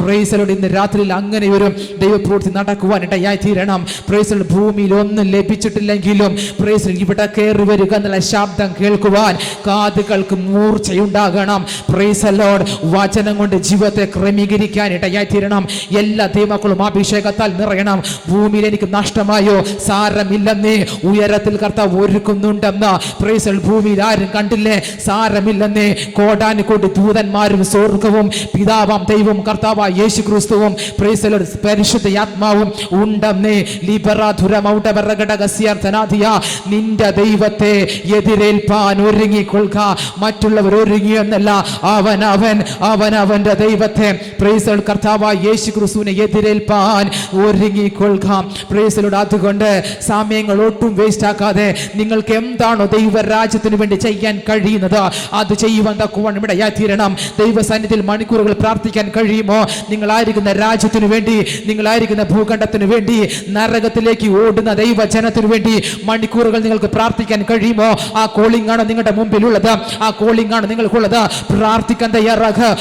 പ്രൈസലോട് ഇന്ന് രാത്രിയിൽ അങ്ങനെ ഒരു ദൈവപ്രവൃത്തി നടക്കുവാൻ തീരണം പ്രൈസലോട് ഭൂമിയിൽ ഒന്നും ലഭിച്ചിട്ടില്ലെങ്കിലും പ്രൈസൽ ഇവിടെ കയറി വരിക എന്നുള്ള ശബ്ദം കേൾക്കുവാൻ കാതുകൾക്ക് മൂർച്ചയുണ്ടാകണം. പ്രൈസലോട് വചനം കൊണ്ട് ജീവിതത്തെ ക്രമീകരിക്കാൻ ഇടയായി തീരണം എല്ലാ ദൈവക്കളും അഭിഷേകത്താൽ നിറയണം. ഭൂമിയിൽ എനിക്ക് നഷ്ടമായോ? സാരമില്ലെന്നേ. ഉയരത്തിൽ കർത്താവ് ഒരുക്കുന്നുണ്ടെന്ന് പ്രൈസൽ ഭൂമിയിൽ ആരും കണ്ടില്ലേ? സാരമില്ലെന്നേ. കോടാനുകോടി ദൂതന്മാരും സ്വർഗവും പിതാവാം ദൈവം കർത്താവായ യേശു ക്രിസ്തുവും പ്രൈസലോട് പരിശുദ്ധ ആത്മാവും ഉണ്ടെന്നേ. ലിബറാധുരമൗടവറഘടകസ്യർത്ഥനാധിയ നിന്റെ ദൈവത്തെ എതിരേൽപ്പാൻ ഒരുങ്ങിക്കൊള്ളുക. മറ്റുള്ളവർ ഒരുങ്ങി എന്നല്ല അവൻ അവൻ അവൻ അവന്റെ ദൈവത്തെ. പ്രൈസൽ കർത്താവായ യേശു ക്രിസ്തുവിനെ എതിരേൽപ്പാൻ ഒരുങ്ങിക്കൊള്ളുക. പ്രൈസലോട് അതുകൊണ്ട് സമയങ്ങൾ ഒട്ടും വേസ്റ്റ് ആക്കാതെ നിങ്ങൾക്ക് എന്താണോ ദൈവരാജ്യത്തിന് വേണ്ടി ചെയ്യാൻ കഴിയുന്നത് അത് ചെയ്യുവാൻ തക്കുവാൻ ഇടയായി തീരണം. ദൈവസന്നിധിയിൽ മണിക്കൂറുകൾ പ്രാർത്ഥിക്കാൻ കഴിയുമോ? നിങ്ങളായിരിക്കുന്ന രാജ്യത്തിനു വേണ്ടി നിങ്ങളായിരിക്കുന്ന ഭൂഖണ്ഡത്തിനു വേണ്ടി നരകത്തിലേക്ക് ഓടുന്ന ദൈവജനത്തിനു വേണ്ടി മണിക്കൂറുകൾ നിങ്ങൾക്ക് പ്രാർത്ഥിക്കാൻ കഴിയുമോ? ആ കോളിംഗ് ആണ് നിങ്ങളുടെ മുമ്പിലുള്ളത്. ആ കോളിംഗ് ആണ് നിങ്ങൾക്കുള്ളത്. പ്രാർത്ഥിക്കാൻ തയ്യാറാകുക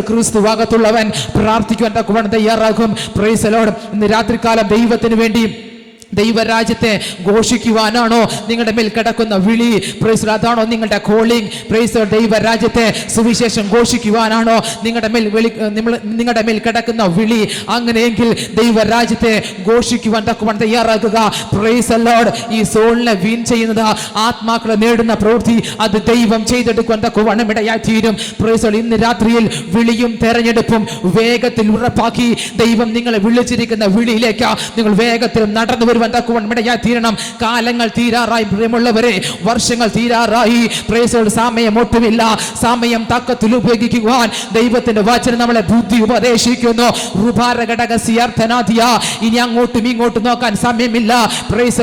ക്രിസ്തു ഭാഗത്തുള്ളവൻ പ്രാർത്ഥിക്കാൻ തയ്യാറാകും. പ്രൈസലോട് ഇന്ന് രാത്രികാലം ദൈവത്തിന് വേണ്ടി ദൈവരാജ്യത്തെ ഘോഷിക്കുവാനാണോ നിങ്ങളുടെ മേൽ കിടക്കുന്ന വിളി? പ്രൈസ് അതാണോ നിങ്ങളുടെ കോളിംഗ് പ്രൈസ് ദൈവരാജ്യത്തെ സുവിശേഷം ഘോഷിക്കുവാനാണോ നിങ്ങളുടെ മേൽ വിളി നിങ്ങളുടെ മേൽ കിടക്കുന്ന വിളി? അങ്ങനെയെങ്കിൽ ദൈവരാജ്യത്തെ ഘോഷിക്കുവാൻ തക്കുവാൻ തയ്യാറാക്കുക പ്രൈസ് അല്ലോഡ് ഈ സോളിനെ വീൻ ചെയ്യുന്നത് ആത്മാക്കളെ നേടുന്ന പ്രവൃത്തി. അത് ദൈവം ചെയ്തെടുക്കുവാൻ തക്കുവാൻ ഇടയായി തീരും. പ്രൈസ് ഇന്ന് രാത്രിയിൽ വിളിയും തെരഞ്ഞെടുപ്പും വേഗത്തിൽ ഉറപ്പാക്കി ദൈവം നിങ്ങളെ വിളിച്ചിരിക്കുന്ന വിളിയിലേക്ക് നിങ്ങൾ വേഗത്തിൽ നടന്നു വരുവാൻ തക്കുവാൻ ഇടയായി തീരണം. കാലങ്ങൾ തീരാറായി പ്രിയമുള്ളവരെ വർഷങ്ങൾ തീരാറായി. പ്രേസോട് സമയം ഒട്ടുമില്ല. സമയം തക്കത്തിൽ ഉപയോഗിക്കുവാൻ ദൈവത്തിന്റെ വചനം നമ്മളെ ബുദ്ധി ഉപദേശിക്കുന്നു. റുഭാര ഘടക ഇനി അങ്ങോട്ടും ഇങ്ങോട്ടും നോക്കാൻ സമയമില്ല. പ്രൈസ്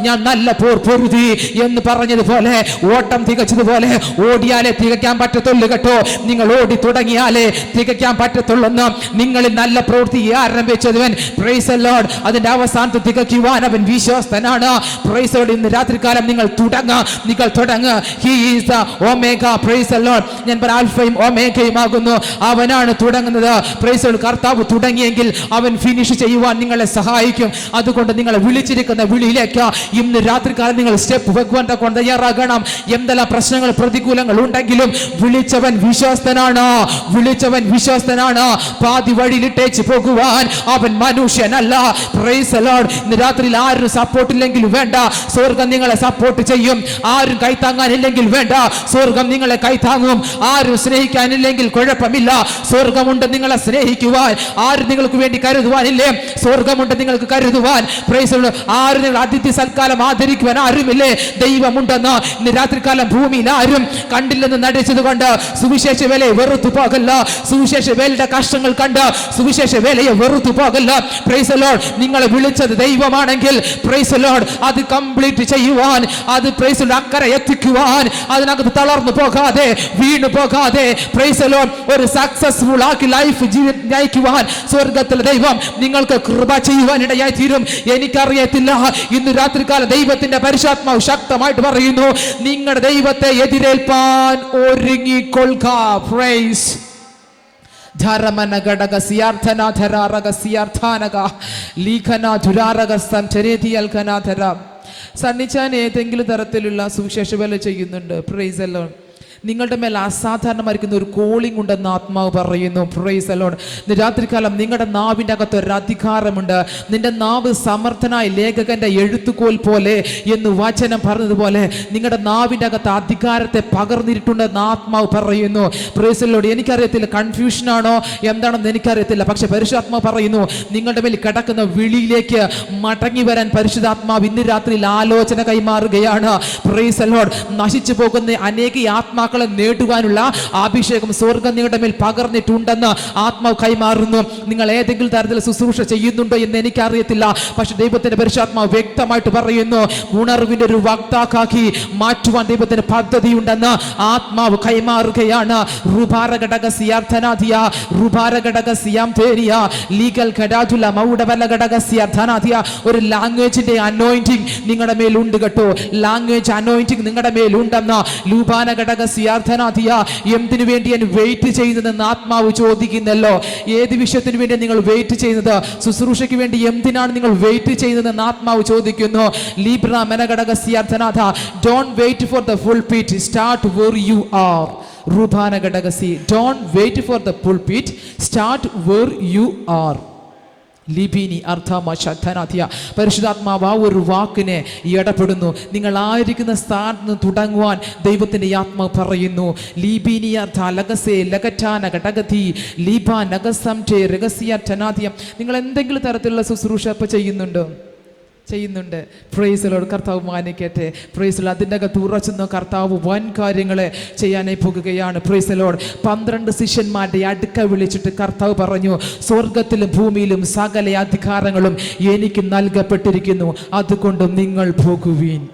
ഞാൻ നല്ല പോർ പൊരുതി എന്ന് പറഞ്ഞതുപോലെ ഓട്ടം തികച്ചതുപോലെ ഓടിയാലേ തികയ്ക്കാൻ പറ്റത്തുള്ളൂ കേട്ടോ. നിങ്ങൾ ഓടി തുടങ്ങിയാലേ തികയ്ക്കാൻ പറ്റത്തുള്ളൂ നിങ്ങളിൽ നല്ല പ്രവൃത്തി ആരംഭിച്ചതുവൻ പ്രൈസ് അതിന്റെ അവസാനത്ത് തികയ്ക്കുവാൻ അവൻ വിശ്വസ്തനാണ് ഇന്ന് രാത്രികാലം നിങ്ങൾ തുടങ്ങ. നിങ്ങൾ തുടങ്ങ. He is the omega praise lord ഞാൻ പറ ആൽഫയും ഒമേഗയും ആകുന്നു. അവനാണ് തുടങ്ങുന്നത്. പ്രൈസ് കർത്താവ് തുടങ്ങിയെങ്കിൽ അവൻ ഫിനിഷ് ചെയ്യുവാൻ നിങ്ങളെ സഹായിക്കും. അതുകൊണ്ട് നിങ്ങളെ വിളിച്ചിരിക്കുന്ന വിളിയിലേക്ക് ഇന്ന് രാത്രികാലം നിങ്ങൾ സ്റ്റെപ്പ് വെക്കുവാൻ കൊണ്ട് തയ്യാറാകണം. എന്തെല്ലാം പ്രശ്നങ്ങൾ പ്രതികൂലങ്ങൾ ഉണ്ടെങ്കിലും വിളിച്ചവൻ വിശ്വസ്തനാണ് വിളിച്ചവൻ വിശ്വസ്തനാണ് പാതി വഴിയിലിട്ടേച്ച് പോകുവാൻ അവൻ മനുഷ്യനല്ല. പ്രൈസ് ഇന്ന് രാത്രിയിൽ ആരും സപ്പോർട്ട് ഇല്ലെങ്കിൽ വേണ്ട. സ്വർഗം നിങ്ങളെ സപ്പോർട്ട് ചെയ്യും. ആരും കൈത്താങ്ങാനില്ലെങ്കിൽ വേണ്ട. സ്വർഗം നിങ്ങളെ കൈത്താങ്ങും. ആരും സ്നേഹിക്കാനില്ലെങ്കിൽ കുഴപ്പമില്ല. സ്വർഗമുണ്ട് നിങ്ങളെ സ്നേഹിക്കുവാൻ. ആരും നിങ്ങൾക്ക് വേണ്ടി കരുതുവാനില്ലേ? സ്വർഗമുണ്ട് നിങ്ങൾക്ക് കരുതുവാൻ. Praise lord. ആരും നിങ്ങൾ അതിഥി സൽക്കാലം ആദരിക്കുവാൻ ആരുമില്ലേ? ദൈവമുണ്ടെന്ന് ഇന്ന് രാത്രികാലം ഭൂമിയിൽ ആരും കണ്ടില്ലെന്ന് നടിച്ചത് കൊണ്ട് സുവിശേഷ വേലയെ വെറുത്തു പോകല്ല. സുവിശേഷ വേലയുടെ കഷ്ടങ്ങൾ കണ്ട് സുവിശേഷ വേലയെ വെറുത്തു പോകല്ല. പ്രൈസ് ലോഡ് നിങ്ങളെ വിളിച്ചത് ദൈവമാണെങ്കിൽ പ്രൈസ് അത് കംപ്ലീറ്റ് ചെയ്യുവാൻ അത് പ്രൈസ് അക്കരെ എത്തിക്കുവാൻ അതിനകത്ത് തളർന്നു പോകാതെ വീണു പോകാതെ പ്രൈസ് ഒരു സക്സസ്ഫുൾ ആക്കി ലൈഫ് ജീവിതം നയിക്കുവാൻ സ്വർഗത്തിലെ ദൈവം നിങ്ങൾക്ക് കൃപ ചെയ്യുവാൻ ഇടയായി തീരും. എനിക്കറിയത്തില്ല. ഇന്ന് രാത്രികാല ദൈവത്തിന്റെ പരിശാത്മാവ് ശക്തമായിട്ട് പറയുന്നു നിങ്ങളുടെ ദൈവത്തെ എതിരേൽപ്പാൻ ഒരുങ്ങിക്കൊള്ളുക. പ്രൈസ് സണ്ണിച്ചാൻ ഏതെങ്കിലും തരത്തിലുള്ള സുവിശേഷ വേല ചെയ്യുന്നുണ്ട്. പ്രൈസ് എല്ലാം നിങ്ങളുടെ മേൽ അസാധാരണമായിരിക്കുന്ന ഒരു കോളിംഗ് ഉണ്ടെന്ന് ആത്മാവ് പറയുന്നു. പ്രൈസ് അലോൺ രാത്രികാലം നിങ്ങളുടെ നാവിന്റെ അകത്ത് ഒരു അധികാരമുണ്ട്. നിന്റെ നാവ് സമർത്ഥനായ ലേഖകന്റെ എഴുത്തുകോൽ പോലെ എന്ന് വചനം പറഞ്ഞതുപോലെ നിങ്ങളുടെ നാവിന്റെ അകത്ത് അധികാരത്തെ പകർന്നിട്ടുണ്ടെന്ന് ആത്മാവ് പറയുന്നു. പ്രൈസ് പ്രൈസലോട് എനിക്കറിയത്തില്ല കൺഫ്യൂഷൻ ആണോ? എന്താണെന്ന് എനിക്കറിയത്തില്ല. പക്ഷെ പരിശുദ്ധാത്മാവ് പറയുന്നു നിങ്ങളുടെ മേൽ കിടക്കുന്ന വിളിയിലേക്ക് മടങ്ങി വരാൻ പരിശുദ്ധാത്മാവ് ഇന്ന് രാത്രിയിൽ ആലോചന കൈമാറുകയാണ്. പ്രൈസലോട് നശിച്ചു പോകുന്ന അനേക ആത്മാക്കളെ നേടുവാനുള്ള അഭിഷേകം സ്വർഗം നിങ്ങളുടെ മേൽ പകർന്നിട്ടുണ്ടെന്ന് ആത്മാവ് കൈമാറുന്നു. നിങ്ങൾ ഏതെങ്കിലും തരത്തിൽ ശുശ്രൂഷ ചെയ്യുന്നുണ്ടോ എന്ന് എനിക്കറിയത്തില്ല. പക്ഷെ ദൈവത്തിന്റെ പരിശാത്മാവ് വ്യക്തമായിട്ട് പറയുന്നു ഉണർവിന്റെ ഒരു വക്താക്കാക്കി മാറ്റുവാൻ ദൈവത്തിന് പദ്ധതിയുണ്ടെന്ന് ആത്മാവ് കൈമാറുകയാണ്. ലീഗൽ ഒരു ലാംഗ്വേജിന്റെ അനോയിന്റിങ് നിങ്ങളുടെ മേലുണ്ട് കേട്ടോ. ലാംഗ്വേജ് അനോയിന്റിങ് നിങ്ങളുടെ മേലുണ്ടെന്ന് ലൂപാന ഘടക സിയാം സിയാർത്ഥനാഥിയ എന്തിനു വേണ്ടി ഞാൻ വെയിറ്റ് ചെയ്യുന്നതെന്ന് ആത്മാവ് ചോദിക്കുന്നല്ലോ? ഏത് വിഷയത്തിന് വേണ്ടി നിങ്ങൾ വെയിറ്റ് ചെയ്യുന്നത്? ശുശ്രൂഷയ്ക്ക് വേണ്ടി എന്തിനാണ് നിങ്ങൾ വെയിറ്റ് ചെയ്യുന്നതെന്ന് ആത്മാവ് ചോദിക്കുന്നു. ലീബ്ര മെനഘടക സിയാർത്ഥനാഥ don't wait for the full peat start where you are റൂപാന ഘടകസി don't wait for the full peat start where you are ലിബിനി അർത്ഥമ ശദ്ധനാഥിയ പരിശുദ്ധാത്മാവ് ആ ഒരു വാക്കിനെ ഇടപെടുന്നു. നിങ്ങൾ ആയിരിക്കുന്ന സ്ഥാനത്ത് നിന്ന് തുടങ്ങുവാൻ ദൈവത്തിന്റെ ആത്മ പറയുന്നു. ലീബിനി അർത്ഥ ലഗസേ ലഗറ്റാന ഘടകതി ലീബ നഗസം ടേ രഹസ്യ ധനാധിയം നിങ്ങൾ എന്തെങ്കിലും തരത്തിലുള്ള ശുശ്രൂഷ ഇപ്പം ചെയ്യുന്നുണ്ടോ? ചെയ്യുന്നുണ്ട്. പ്രൈസിലോട് കർത്താവ് മാനിക്കട്ടെ. പ്രൈസിൽ അതിന്റെ അകത്ത് ഉറച്ചുന്ന കർത്താവ് വൻ കാര്യങ്ങളെ ചെയ്യാനായി പോകുകയാണ്. പ്രൈസിലോട് പന്ത്രണ്ട് ശിഷ്യന്മാരുടെ അടുക്ക വിളിച്ചിട്ട് കർത്താവ് പറഞ്ഞു സ്വർഗത്തിലും ഭൂമിയിലും സകല അധികാരങ്ങളും എനിക്ക് നൽകപ്പെട്ടിരിക്കുന്നു. അതുകൊണ്ട് നിങ്ങൾ പോകുവീൻ.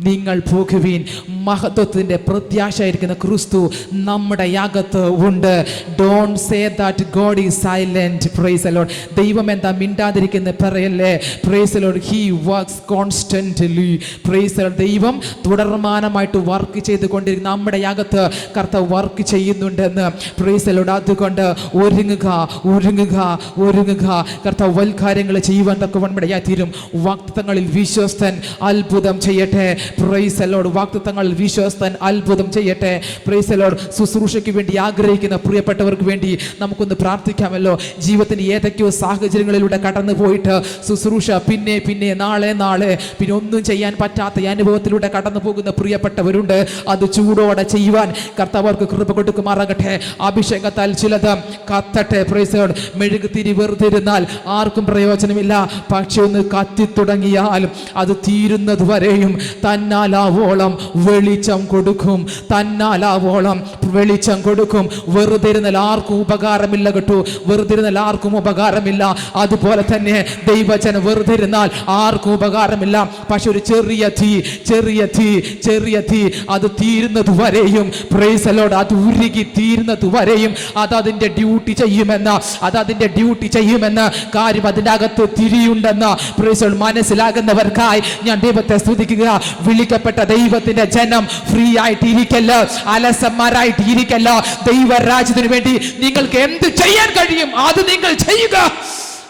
നിങ്ങൾ പോകുവീൻ. മഹത്വത്തിന്റെ പ്രത്യാശയായിരിക്കുന്ന ക്രിസ്തു നമ്മുടെ യാഗത്ത് ഉണ്ട്. Don't say that God is silent praise praise the Lord ദൈവം എന്താ മിണ്ടാതിരിക്കുന്ന പറയല്ലേ praise praise the Lord he works constantly praise praise the Lord ദൈവം തുടർമാനമായിട്ട് വർക്ക് ചെയ്തുകൊണ്ടിരിക്കുന്ന നമ്മുടെ യാഗത്ത് കർത്താവ് വർക്ക് ചെയ്യുന്നുണ്ടെന്ന്. പ്രൈസ് അലോഡ് അതുകൊണ്ട് ഒരുങ്ങുക ഒരുങ്ങുക ഒരുങ്ങുക. കർത്താവ് വൽക്കാര്യങ്ങൾ ചെയ്യുവാൻ തക്കവണ്ണം തീരും വാക്തങ്ങളിൽ വിശ്വസ്തൻ അത്ഭുതം ചെയ്യട്ടെ. പ്രൈസലോട് വാക്തത്വങ്ങളിൽ വിശ്വസ്തൻ അത്ഭുതം ചെയ്യട്ടെ. പ്രൈസലോട് ശുശ്രൂഷയ്ക്ക് വേണ്ടി ആഗ്രഹിക്കുന്ന പ്രിയപ്പെട്ടവർക്ക് വേണ്ടി നമുക്കൊന്ന് പ്രാർത്ഥിക്കാമല്ലോ. ജീവിതത്തിന് ഏതൊക്കെയോ സാഹചര്യങ്ങളിലൂടെ കടന്നു പോയിട്ട് ശുശ്രൂഷ പിന്നെ പിന്നെ നാളെ നാളെ. പിന്നെ ഒന്നും ചെയ്യാൻ പറ്റാത്ത അനുഭവത്തിലൂടെ കടന്നു പോകുന്ന പ്രിയപ്പെട്ടവരുണ്ട്. അത് ചൂടോടെ ചെയ്യുവാൻ കർത്താവർക്ക് കൃപ കൊടുക്കുമാറാകട്ടെ. അഭിഷേകത്താൽ ചിലത് കത്തട്ടെ. പ്രൈസോട് മെഴുകുതിരി വെറുതിരുന്നാൽ ആർക്കും പ്രയോജനമില്ല. പക്ഷെ ഒന്ന് കത്തി തുടങ്ങിയാലും അത് തീരുന്നത് വരെയും തന്നാലാവോളം വെളിച്ചം കൊടുക്കും തന്നാലാവോളം വെളിച്ചം കൊടുക്കും. വെറുതെ ഇരുന്നാൽ ആർക്കും ഉപകാരമില്ല കേട്ടോ. വെറുതെ ഇരുന്നാൽ ആർക്കും ഉപകാരമില്ല. അതുപോലെ തന്നെ ദൈവജനം വെറുതെ ഇരുന്നാൽ ആർക്കും ഉപകാരമില്ല. പക്ഷെ ഒരു ചെറിയ തീ ചെറിയ തീ ചെറിയ തീ അത് തീരുന്നത് വരെയും പ്രൈസലോട് അത് ഉരുകി തീരുന്നത് വരെയും അത് അതിന്റെ ഡ്യൂട്ടി ചെയ്യുമെന്ന് അത് അതിന്റെ ഡ്യൂട്ടി ചെയ്യുമെന്ന് കാര്യം അതിന്റെ അകത്ത് തിരിയുണ്ടെന്ന് പ്രൈസോൾ മനസ്സിലാകുന്നവർക്കായി ഞാൻ ദൈവത്തെ സ്തുതിക്കുക. വിളിക്കപ്പെട്ട ദൈവത്തിന്റെ ജനം ഫ്രീ ആയിട്ട് ഇരിക്കല്ല അലസന്മാരായിട്ട് ഇരിക്കല്ല ദൈവരാജ്യത്തിന് വേണ്ടി നിങ്ങൾക്ക് എന്ത് ചെയ്യാൻ കഴിയും? അത് നിങ്ങൾ ചെയ്യുക.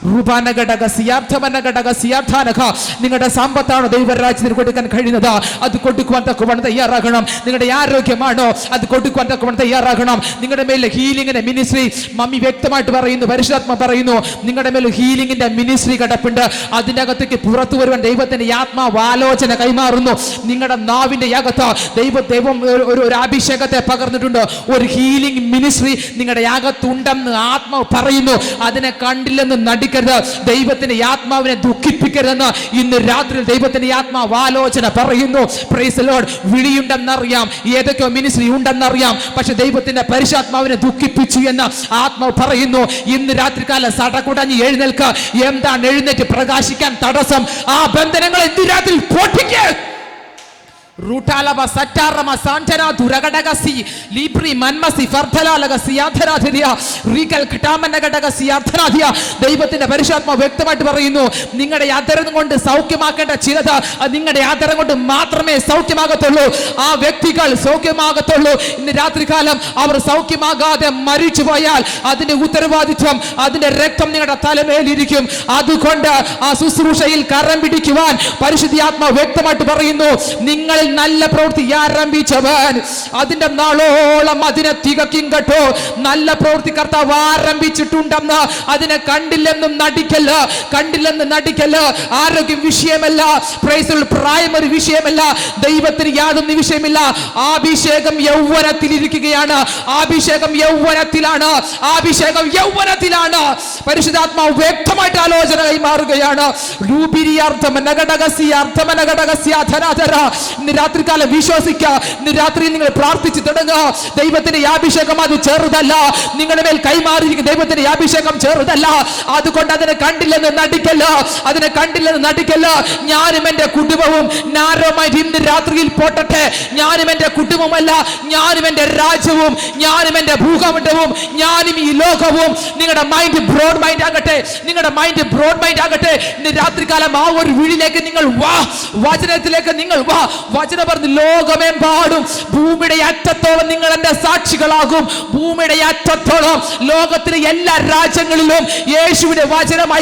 റുബാനഘടക സിയാർത്ഥമനഘടക സിയാർത്ഥാനക നിങ്ങളുടെ സമ്പത്താണോ ദൈവരാജ്യത്തിന് കൊടുക്കാൻ കഴിയുന്നത്. അത് കൊടുക്കുവാൻ തക്കുവാൻ തയ്യാറാകണം. നിങ്ങളുടെ ആരോഗ്യമാണോ? അത് കൊടുക്കുവാൻ തക്കുവാൻ തയ്യാറാകണം. നിങ്ങളുടെ മേലെ ഹീലിംഗിന്റെ മിനിസ്ട്രി മമ്മി വ്യക്തമായിട്ട് പറയുന്നു പരിശുദ്ധാത്മ പറയുന്നു നിങ്ങളുടെ മേലെ ഹീലിംഗിന്റെ മിനിസ്ട്രി കിടപ്പുണ്ട്. അതിന്റെ അകത്തേക്ക് പുറത്തു വരുവാൻ ദൈവത്തിന്റെ ആത്മാവാലോചന കൈമാറുന്നു. നിങ്ങളുടെ നാവിന്റെ യാഗത്ത് ദൈവ ദൈവം ഒരു- ഒരു അഭിഷേകത്തെ പകർന്നിട്ടുണ്ട്. ഒരു ഹീലിംഗ് മിനിസ്ട്രി നിങ്ങളുടെ യാഗത്തുണ്ടെന്ന് ആത്മാവ് പറയുന്നു. അതിനെ കണ്ടില്ലെന്ന് നടിക്കരുത് ദൈവത്തിന്റെ ആത്മാവിനെ ദുഃഖിപ്പിക്കരുതെന്ന് ഇന്ന് രാത്രി ദൈവത്തിന്റെ ആത്മാവ് ആലോചന പറയുന്നു. വിളിയുണ്ടെന്നറിയാം. ഏതൊക്കെയോ മിനിസ്ട്രി ഉണ്ടെന്നറിയാം. പക്ഷെ ദൈവത്തിന്റെ പരിശാത്മാവിനെ ദുഃഖിപ്പിച്ചു എന്ന് ആത്മാവ് പറയുന്നു. ഇന്ന് രാത്രികാലം സടകുടഞ്ഞ് എഴുന്നേൽക്കുക എന്താണ് എഴുന്നേറ്റ് പ്രകാശിക്കാൻ തടസ്സം? ആ ബന്ധനങ്ങൾ ഇന്ന് രാത്രി പൊട്ടിക്ക് റൂട്ടാലബ സറ്റാറമ സാന്റന ദുരഘടകസി ലീപ്രി മന്മസി ഫർദ്ധലാലകസി യാഥരാധിരിയ റീകൽ ഘട്ടാമന്നഘടകസി യാഥരാധിയ ദൈവത്തിന്റെ പരിശാത്മ വ്യക്തമായിട്ട് പറയുന്നു നിങ്ങളുടെ യാതരം കൊണ്ട് സൗഖ്യമാക്കേണ്ട ചിലത് നിങ്ങളുടെ യാതരം കൊണ്ട് മാത്രമേ സൗഖ്യമാകത്തുള്ളൂ. ആ വ്യക്തികൾ സൗഖ്യമാകത്തുള്ളൂ. ഇന്ന് രാത്രികാലം അവർ സൗഖ്യമാകാതെ മരിച്ചു പോയാൽ അതിന്റെ ഉത്തരവാദിത്വം അതിന്റെ രക്തം നിങ്ങളുടെ തലമേലിരിക്കും. അതുകൊണ്ട് ആ ശുശ്രൂഷയിൽ കരം പിടിക്കുവാൻ പരിശുദ്ധാത്മ വ്യക്തമായിട്ട് പറയുന്നു നിങ്ങളിൽ നല്ല പ്രവൃത്തി ആരംഭിച്ചവൻ. അതിന്റെ നാളോളം അതിനെ തികക്കും കേട്ടോ. നല്ല പ്രവൃത്തി കർത്താവ് ആരംഭിച്ചിട്ടുണ്ടെന്ന് അതിനെ കണ്ടില്ലെന്നും നടിക്കല്ല കണ്ടില്ലെന്ന് നടിക്കല്ല. ആരോഗ്യം വിഷയമല്ല പ്രൈസിൽ പ്രായം വിഷയമല്ല ദൈവത്തിന് യാതൊന്നും വിഷയമില്ല. ആഭിഷേകം യൗവനത്തിൽ ഇരിക്കുകയാണ്. അഭിഷേകം യൗവനത്തിലാണ്. അഭിഷേകം യൗവനത്തിലാണ്. പരിശുദ്ധാത്മാവ് വ്യക്തമായിട്ട് ആലോചന കൈമാറുകയാണ്. ഇന്ന് രാത്രികാലം വിശ്വസിക്കുക രാത്രിയിൽ നിങ്ങൾ പ്രാർത്ഥിച്ചു തുടങ്ങുക. ദൈവത്തിന്റെ യാഭിഷേകം അത് ചെറുതല്ല. നിങ്ങളുടെ മേൽ കൈമാറിയിരിക്കുന്ന ദൈവത്തിന്റെ യാഭിഷേകം ചെറുതല്ല. അതുകൊണ്ട് അതിനെ കണ്ടില്ലെന്ന് നടിക്കല്ല. അതിനെ കണ്ടില്ലെന്ന് നടിക്കല്ല. ഞാനും എന്റെ കുടുംബവും നാരോമായിട്ട് ഇന്ന് രാത്രിയിൽ പോട്ടട്ടെ. ഞാനും എന്റെ കുടുംബമല്ല ഞാനും എന്റെ രാജ്യവും ഞാനും എന്റെ ഭൂഖണ്ഡവും ഞാനും ഈ ലോകവും. നിങ്ങളുടെ മൈൻഡ് ബ്രോഡ് മൈൻഡ് ആകട്ടെ. നിങ്ങളുടെ മൈൻഡ് ബ്രോഡ് മൈൻഡ് ആകട്ടെ. രാത്രികാലം ആ ഒരു വീടിലേക്ക് നിങ്ങൾ വാ. വചനത്തിലേക്ക് നിങ്ങൾ വാ. വചനം പറഞ്ഞു ലോകമെമ്പാടും ഭൂമിയുടെ അറ്റത്തോളം നിങ്ങൾ എന്റെ സാക്ഷികളാകും. ഭൂമിയുടെ അറ്റത്തോളം ലോകത്തിലെ എല്ലാ രാജ്യങ്ങളിലും യേശുവിന്റെ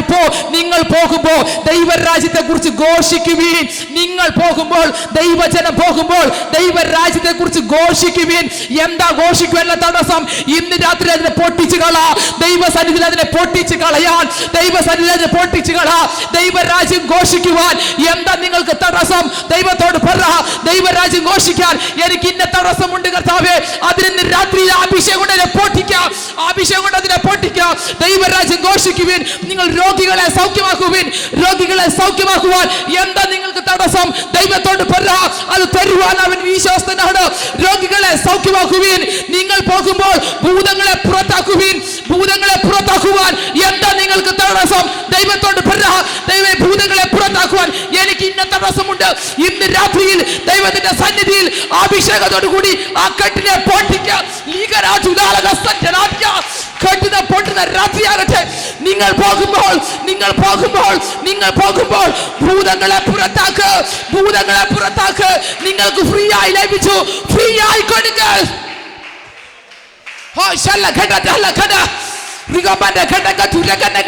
പോ. നിങ്ങൾ പോകുമ്പോൾ ദൈവരാജ്യത്തെ കുറിച്ച് ഘോഷിക്കുവീൻ. നിങ്ങൾ പോകുമ്പോൾ ദൈവജനം പോകുമ്പോൾ ദൈവരാജ്യത്തെ കുറിച്ച് ഘോഷിക്കുവീൻ. എന്താ ഘോഷിക്കുവാനുള്ള തടസ്സം? ഇന്ന് രാത്രി അതിനെ പൊട്ടിച്ചു കളാ. ദൈവസന്നിധിയിൽ അതിനെ പൊട്ടിച്ചു കളയാൻ. ദൈവസന്നിധിയിൽ അതിനെ പൊട്ടിച്ചു കളാ. ദൈവരാജ്യം ഘോഷിക്കുവാൻ. എന്താ നിങ്ങൾക്ക് തടസ്സം? ദൈവത്തോട് പറ. ദൈവരാജ്യം ഘോഷിക്കാൻ എനിക്ക് ഇന്ന തടസ്സമുണ്ട് കർത്താവേ. അതിന് രാത്രിയിൽ അഭിഷേകം കൊണ്ട് അതിനെ പൊട്ടിക്കാം അഭിഷേകം കൊണ്ട് അതിനെ പൊട്ടിക്കാം ദൈവരാജ്യം ഘോഷിക്കുവിൻ. നിങ്ങൾ രോഗികളെ സൗഖ്യമാക്കുവിൻ. രോഗികളെ സൗഖ്യമാക്കുവാൻ എന്താ നിങ്ങൾക്ക് തടസ്സം? ദൈവത്തോട് അത് തരുവാൻ അവൻ വിശ്വാസനാണ് രോഗികളെ സൗഖ്യമാക്കുവിൻ. നിങ്ങൾ പോകുമ്പോൾ ഭൂതങ്ങളെ പുറത്താക്കുവിൻ. ഭൂതങ്ങളെ പുറത്താക്കുവാൻ എന്താ നിങ്ങൾക്ക് തടസ്സം? ദൈവത്തോട് ദൈവ ഭൂതങ്ങളെ പുറത്താക്കുവാൻ എനിക്ക് ഇന്ന തടസ്സമുണ്ട്. ഇന്ന് രാത്രിയിൽ ദൈവത്തിന്റെ സന്നിധിയിൽ അഭിഷേകത്തോടു കൂടി ആ കെട്ടിനെ പൊട്ടിക്കുക രാത്രിയാകട്ടെ നിങ്ങൾ പോകുമ്പോൾ നിങ്ങൾ പോകുമ്പോൾ നിങ്ങൾ പോകുമ്പോൾ ഭൂതങ്ങളെ പുറത്താക്ക് ഭൂതങ്ങളെ പുറത്താക്ക് നിങ്ങൾക്ക് ഫ്രീ ആയി ലഭിച്ചു ഫ്രീ ആയി കൊടുക്കുക Oh, shalla kata tala kata. Rigabanda kata katu regana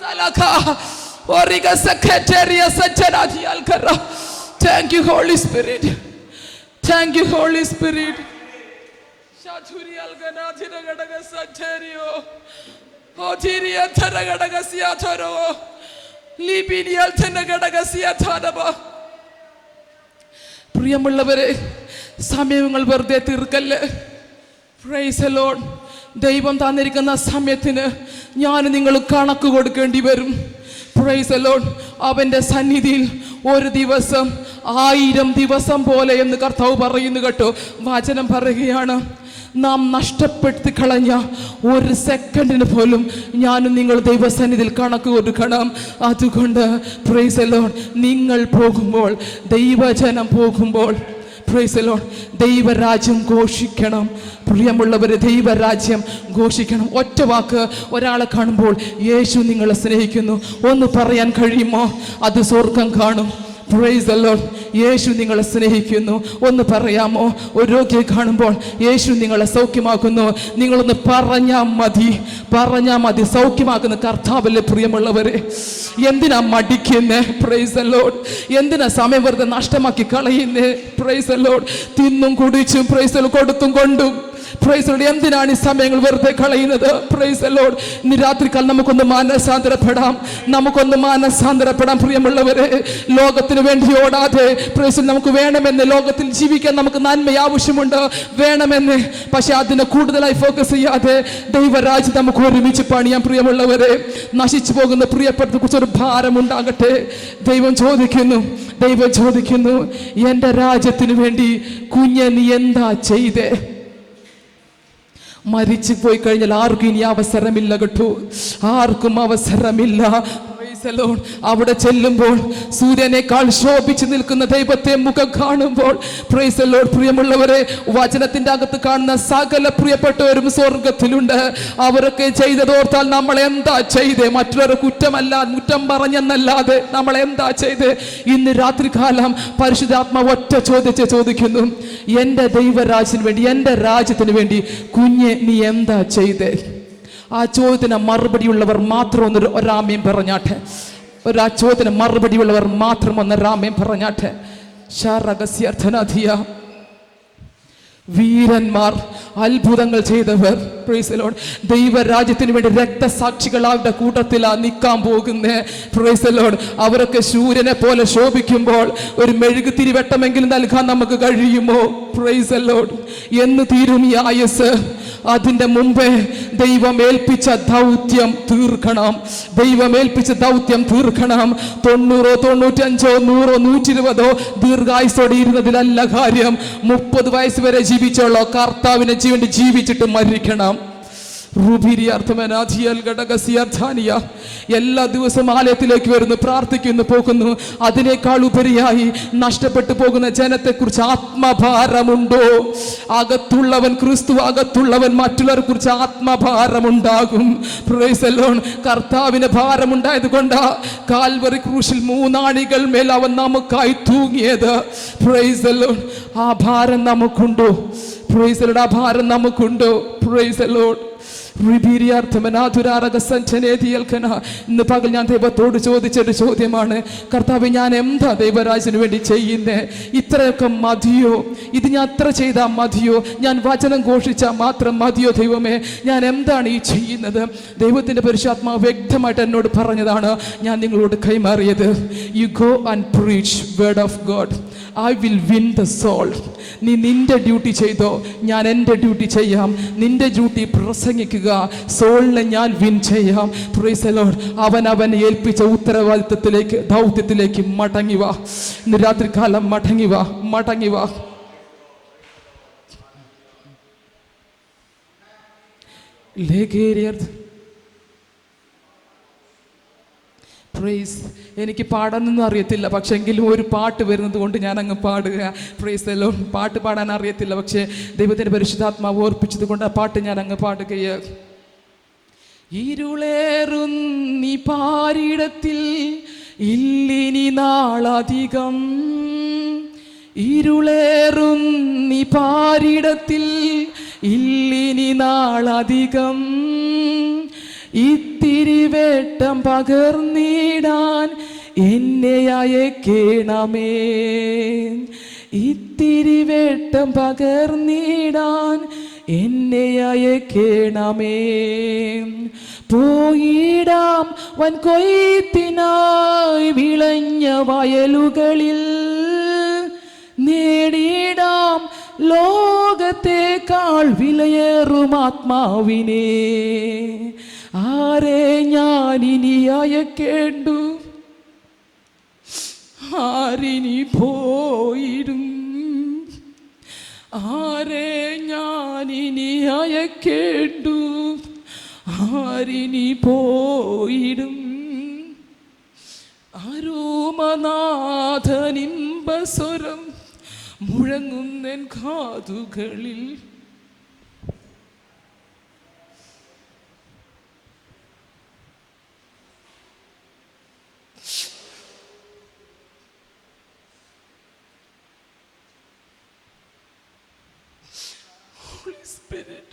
salaka. Oh, riga secretary sanchana dial kara. Thank you, Holy Spirit. Thank you, Holy Spirit. Shaturial ganatira gadaga santerio. Otiria tara gadaga siatoro. Libinial tana gadaga siatanaba. പ്രിയമുള്ളവരെ സമയങ്ങൾ വെറുതെ തീർക്കല്ല് price loan ദൈവം തന്നിരിക്കുന്ന സമയത്തിന് ഞാൻ നിങ്ങൾ കണക്ക് കൊടുക്കേണ്ടി വരും. പ്രൈസ് ലോൺ അവന്റെ സന്നിധിയിൽ ഒരു ദിവസം ആയിരം ദിവസം പോലെ എന്ന് കർത്താവ് പറയുന്നു കേട്ടോ. വചനം പറയുകയാണ് നാം നഷ്ടപ്പെടുത്തി കളഞ്ഞ ഒരു സെക്കൻഡിന് പോലും ഞാനും നിങ്ങൾ ദൈവസന്നിധിയിൽ കണക്ക് കൊടുക്കണം. അതുകൊണ്ട് പ്രൈസ് ലോൺ നിങ്ങൾ പോകുമ്പോൾ ദൈവജനം പോകുമ്പോൾ ദൈവരാജ്യം ഘോഷിക്കണം. പ്രിയമുള്ളവരെ ദൈവരാജ്യം ഘോഷിക്കണം. ഒറ്റ വാക്ക് ഒരാളെ കാണുമ്പോൾ യേശു നിങ്ങളെ സ്നേഹിക്കുന്നു. ഒന്ന് പറയാൻ കഴിയുമോ? അത് സ്വർഗം കാണും. യേശു നിങ്ങളെ സ്നേഹിക്കുന്നു. ഒന്ന് പറയാമോ? ഒരു രോഗിയെ കാണുമ്പോൾ യേശു നിങ്ങളെ സൗഖ്യമാക്കുന്നു. നിങ്ങളൊന്ന് പറഞ്ഞാൽ മതി. പറഞ്ഞാൽ മതി. സൗഖ്യമാക്കുന്ന കർത്താവല്ലേ പ്രിയമുള്ളവരെ. എന്തിനാ മടിക്കുന്നേ? പ്രൈസ് ലോഡ് എന്തിനാ സമയം വെറുതെ നഷ്ടമാക്കി കളയുന്നേ? പ്രൈസ് അല്ലോട് തിന്നും കുടിച്ചും പ്രൈസ് കൊടുത്തും കൊണ്ടും. പ്രൈസ് എന്തിനാണ് ഈ സമയങ്ങൾ വെറുതെ കളയുന്നത്? പ്രൈസ് ലോഡ് ഇന്ന് രാത്രിക്കാൽ നമുക്കൊന്ന് മാനസാന്തരപ്പെടാം. നമുക്കൊന്ന് മാനസാന്തരപ്പെടാം പ്രിയമുള്ളവരെ. ലോകത്തിന് വേണ്ടി ഓടാതെ. പ്രൈസ് നമുക്ക് വേണമെന്ന് ലോകത്തിൽ ജീവിക്കാൻ നമുക്ക് നന്മ ആവശ്യമുണ്ട്. വേണമെന്ന്. പക്ഷെ അതിനെ കൂടുതലായി ഫോക്കസ് ചെയ്യാതെ ദൈവരാജ്യം നമുക്ക് ഒരുമിച്ച് പണിയാം പ്രിയമുള്ളവരെ. നശിച്ചു പോകുന്ന പ്രിയപ്പെട്ട കുറിച്ച് ഒരു ഭാരം ഉണ്ടാകട്ടെ. ദൈവം ചോദിക്കുന്നു ദൈവം ചോദിക്കുന്നു എന്റെ രാജ്യത്തിന് വേണ്ടി കുഞ്ഞ് നീ എന്താ ചെയ്തേ? മരിച്ചു പോയി കഴിഞ്ഞാൽ ആർക്കും ഇനി അവസരമില്ല കേട്ടോ ആർക്കും അവസരമില്ല. അവിടെ ചെല്ലുമ്പോൾ സൂര്യനേക്കാൾ ശോഭിച്ചു നിൽക്കുന്ന ദൈവത്തെ മുഖം കാണുമ്പോൾ പ്രൈസ് the Lord. പ്രിയമുള്ളവരെ വചനത്തിന്റെ അകത്ത് കാണുന്ന സകല പ്രിയപ്പെട്ടവരും സ്വർഗത്തിലുണ്ട് അവരൊക്കെ ചെയ്തതോർത്താൽ നമ്മൾ എന്താ ചെയ്തേ? മറ്റുള്ളവരെ കുറ്റമല്ല കുറ്റം പറഞ്ഞെന്നല്ലാതെ നമ്മൾ എന്താ ചെയ്തേ? ഇന്ന് രാത്രികാലം പരിശുദ്ധാത്മ ഒറ്റ ചോദിച്ച് ചോദിക്കുന്നു. എന്റെ ദൈവരാജിന് വേണ്ടി എന്റെ രാജ്യത്തിന് വേണ്ടി കുഞ്ഞ് നീ എന്താ ചെയ്തേ? ആ ചോദ്യത്തിന് മറുപടിയുള്ളവർ മാത്രം ഒന്ന് ഒരാമയും പറഞ്ഞാട്ടെ. ഒരു ആ ചോദ്യത്തിന് മറുപടിയുള്ളവർ മാത്രം ഒന്ന് രാമയും പറഞ്ഞാട്ടെ ശാരകസ്യർത്ഥനധിയ വീരന്മാർ അത്ഭുതങ്ങൾ ചെയ്തവർ. Lord. ദൈവരാജ്യത്തിന് വേണ്ടി രക്തസാക്ഷികളാരുടെ കൂട്ടത്തിലാ നിൽക്കാൻ പോകുന്നേ. Lord. അവരൊക്കെ സൂര്യനെ പോലെ ശോഭിക്കുമ്പോൾ ഒരു മെഴുകു വെട്ടമെങ്കിലും നൽകാൻ നമുക്ക് കഴിയുമോ? Lord. എന്ന് തീരും ഈ ആയസ്. അതിന്റെ മുമ്പേ ദൈവം ഏൽപ്പിച്ച ദൗത്യം തീർക്കണം. ദൈവം ഏൽപ്പിച്ച ദൗത്യം തീർക്കണം. തൊണ്ണൂറോ തൊണ്ണൂറ്റഞ്ചോ നൂറോ നൂറ്റി ഇരുപതോ ദീർഘായുസോടെ ഇരുന്നതിലല്ല കാര്യം. മുപ്പത് വയസ്സ് വരെ ജീവിച്ചോളോ കർത്താവിനെ വേണ്ടി ജീവിച്ചിട്ട് മരിക്കണം. എല്ലാ ദിവസവും ആലയത്തിലേക്ക് വരുന്നു പ്രാർത്ഥിക്കുന്നു പോകുന്നു. അതിനേക്കാൾ ഉപരിയായി നഷ്ടപ്പെട്ടു പോകുന്ന ജനത്തെക്കുറിച്ച് ആത്മഭാരമുണ്ടോ? അകത്തുള്ളവൻ ക്രിസ്തു അകത്തുള്ളവൻ മറ്റുള്ളവരെ കുറിച്ച് ആത്മഭാരമുണ്ടാകും. കർത്താവിന് ഭാരമുണ്ടായത് കൊണ്ടാ കാൽവറി ക്രൂശിൽ മൂന്നാണികൾ മേൽ അവൻ നമുക്കായി തൂങ്ങിയത്. ആ ഭാരം നമുക്കുണ്ടോ? ആ ഭാരം നമുക്കുണ്ടോ. റിബീരിയാർത്ഥമനാതുരാരകസഞ്ജനേതിയൽക്കന. ഇന്ന് പകൽ ഞാൻ ദൈവത്തോട് ചോദിച്ചൊരു ചോദ്യമാണ്. കർത്താവ് ഞാൻ എന്താ ദൈവരാജന് വേണ്ടി ചെയ്യുന്നേ? ഇത്രയൊക്കെ മതിയോ? ഇത് ഞാൻ അത്ര ചെയ്താൽ മതിയോ? ഞാൻ വചനം ഘോഷിച്ചാൽ മാത്രം മതിയോ ദൈവമേ? ഞാൻ എന്താണ് ഈ ചെയ്യുന്നത്? ദൈവത്തിന്റെ പരിശുദ്ധാത്മാവ് വ്യക്തമായിട്ട് എന്നോട് പറഞ്ഞതാണ് ഞാൻ നിങ്ങളോട് കൈമാറിയത്. You go and preach word of God I will win the soul നീ നിന്റെ ഡ്യൂട്ടി ചെയ്തോ? ഞാൻ എന്റെ ഡ്യൂട്ടി ചെയ്യാം. നിന്റെ ഡ്യൂട്ടി പ്രസംഗിക്കുക. സോളിനെ ഞാൻ വിൻ ചെയ്യാം. Lord. അവൻ അവൻ ഏൽപ്പിച്ച ഉത്തരവാദിത്തത്തിലേക്ക് ദൗത്യത്തിലേക്ക് മടങ്ങി വാ. ഇന്ന് രാത്രികാലം മടങ്ങി വാ മടങ്ങി വാ. ലേഖേരിയർ പ്രൈസ് എനിക്ക് പാടാനൊന്നും അറിയത്തില്ല പക്ഷെ എങ്കിലും ഒരു പാട്ട് വരുന്നത് കൊണ്ട് ഞാൻ അങ്ങ് പാടുക പ്രൈസ് എല്ലോ പാട്ട് പാടാൻ അറിയത്തില്ല പക്ഷേ ദൈവത്തിന്റെ പരിശുദ്ധാത്മാവ് ഓർപ്പിച്ചത് കൊണ്ട് ആ പാട്ട് ഞാൻ അങ്ങ് പാടുകയാണ് ഇരുളേറുന്നി പാരിടത്തിൽ ഇല്ലിനി നാളധികം. ഇരുളേറുന്നി പാരിടത്തിൽ ഇല്ലിനി നാളധികം. ഇത്തിരി വേട്ടം പകർന്നിടാൻ എന്നെ അയക്കേണമേ. ഇത്തിരി വേട്ടം പകർന്നിടാൻ എന്നെ അയക്കേണമേ. പോയിടാം വൻ കൊയ്ത്തിനായി വിളഞ്ഞ വയലുകളിൽ. നേടിയിടാം ലോകത്തേക്കാൾ വിലയേറും ആത്മാവിനെ. ആരെ ഇനി അയക്കേണ്ടു? ആരിനി പോയിടും? ആരെ ഇനി അയക്കേണ്ടു? ആരിനി പോയിടും? അരോമനാഥനിമ്പസ്വരം മുഴങ്ങുന്നൻ കാതുകളിൽ Holy Spirit.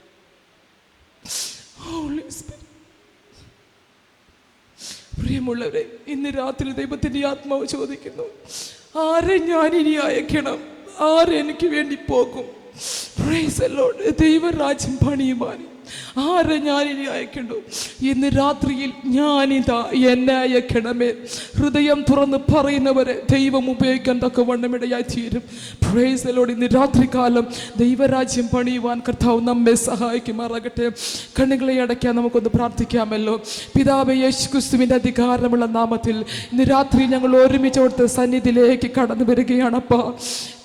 Holy Spirit. പ്രിയമുള്ളവരെ ഇന്ന് രാത്രി ദൈവത്തിന്റെ ആത്മാവ് ചോദിക്കുന്നു ആരെ ഞാൻ ഇനി അയക്കണം ആരെനിക്ക് വേണ്ടി പോകും. ദൈവരാജ്യം പണിയുവാൻ ആരെ ഞാൻ ഇനി അയക്കണ്ടു? ഇന്ന് രാത്രിയിൽ ഞാനിതാ എന്നെ അയക്കണമേ. ഹൃദയം തുറന്ന് പറയുന്നവരെ ദൈവം ഉപയോഗിക്കാൻ തക്ക വണ്ണമിടയായി തീരും. പ്രേസലോട് ഇന്ന് രാത്രികാലം ദൈവരാജ്യം പണിയുവാൻ കർത്താവ് നമ്മെ സഹായിക്കുമാറാകട്ടെ. കണ്ണുകളെ അടയ്ക്കാൻ നമുക്കൊന്ന് പ്രാർത്ഥിക്കാമല്ലോ. പിതാവ് യേശു ക്രിസ്തുവിന്റെ അധികാരമുള്ള നാമത്തിൽ ഇന്ന് രാത്രി ഞങ്ങൾ ഒരുമിച്ച് കൊടുത്ത് സന്നിധിയിലേക്ക് കടന്നു വരികയാണപ്പാ.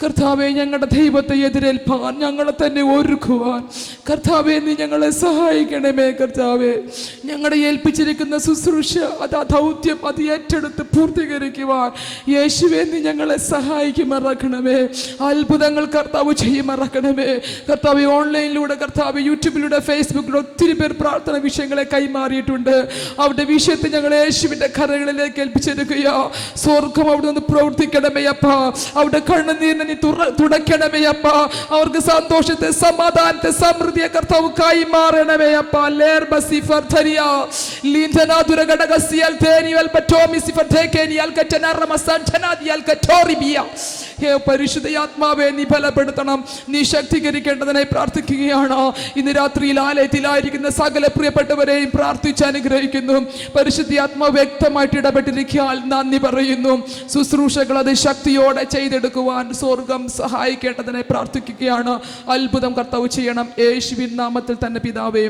കർത്താവെ ഞങ്ങളുടെ ദൈവത്തെ എതിരേൽപ്പാൻ ഞങ്ങളെ തന്നെ ഒരുക്കുവാൻ. കർത്താവെ നീ ഞങ്ങളെ സഹായിക്കണമേ കർത്താവെ. ഞങ്ങളെ ഏൽപ്പിച്ചിരിക്കുന്ന ശുശ്രൂഷ അത് ആ ദൗത്യം അത് ഏറ്റെടുത്ത് പൂർത്തീകരിക്കുവാൻ. യേശുവെ നീ ഞങ്ങളെ സഹായിക്കുമറക്കണമേ. അത്ഭുതങ്ങൾ കർത്താവ് ചെയ്യുമറക്കണമേ. കർത്താവ് ഓൺലൈനിലൂടെ കർത്താവ് യൂട്യൂബിലൂടെ ഫേസ്ബുക്കിലൂടെ ഒത്തിരി പേർ പ്രാർത്ഥന വിഷയങ്ങളെ കൈമാറിയിട്ടുണ്ട്. അവരുടെ വിഷയത്തെ ഞങ്ങൾ യേശുവിന്റെ കരകളിലേക്ക് ഏൽപ്പിച്ചെടുക്കുകയോ സ്വർഗം അവിടെ നിന്ന് പ്രവർത്തിക്കണമേ അപ്പ. അവിടെ കണ്ണുനീരിനെ നീ തുടയ്ക്കണമേ അപ്പ. അവർക്ക് സന്തോഷത്തെ സമാധാനത്തെ സമൃദ്ധിയെ കർത്താവ് കൈമാറണമേ അപ്പ ലേർ ബസിഫർ ധരിയ ലീന്ധനാതുര ഘടകസിയൽ തേനിയൽ പറ്റോമി സിഫർ ധേക്കേനിയൽ റമസാൻ സഞ്ജനാദിയൽ കറ്റോറിബിയ ഹേ പരിശുദ്ധയാത്മാവെ നീ ബലപ്പെടുത്തണം. നീ ശക്തീകരിക്കേണ്ടതിനായി പ്രാർത്ഥിക്കുകയാണ്. ഇന്ന് രാത്രിയിൽ ആലയത്തിലായിരിക്കുന്ന സകല പ്രിയപ്പെട്ടവരെയും പ്രാർത്ഥിച്ച് അനുഗ്രഹിക്കുന്നു. പരിശുദ്ധാത്മാവ് വ്യക്തമായിട്ട് ഇടപെട്ടിരിക്കാൻ നന്ദി പറയുന്നു. ശുശ്രൂഷകൾ അത് ശക്തിയോടെ ചെയ്തെടുക്കുവാൻ സ്വർഗം സഹായിക്കേണ്ടതിനെ പ്രാർത്ഥിക്കുകയാണ്. അത്ഭുതം കർത്താവ് ചെയ്യണം. യേശുവിൻ നാമത്തിൽ തന്നെ പിതാവേ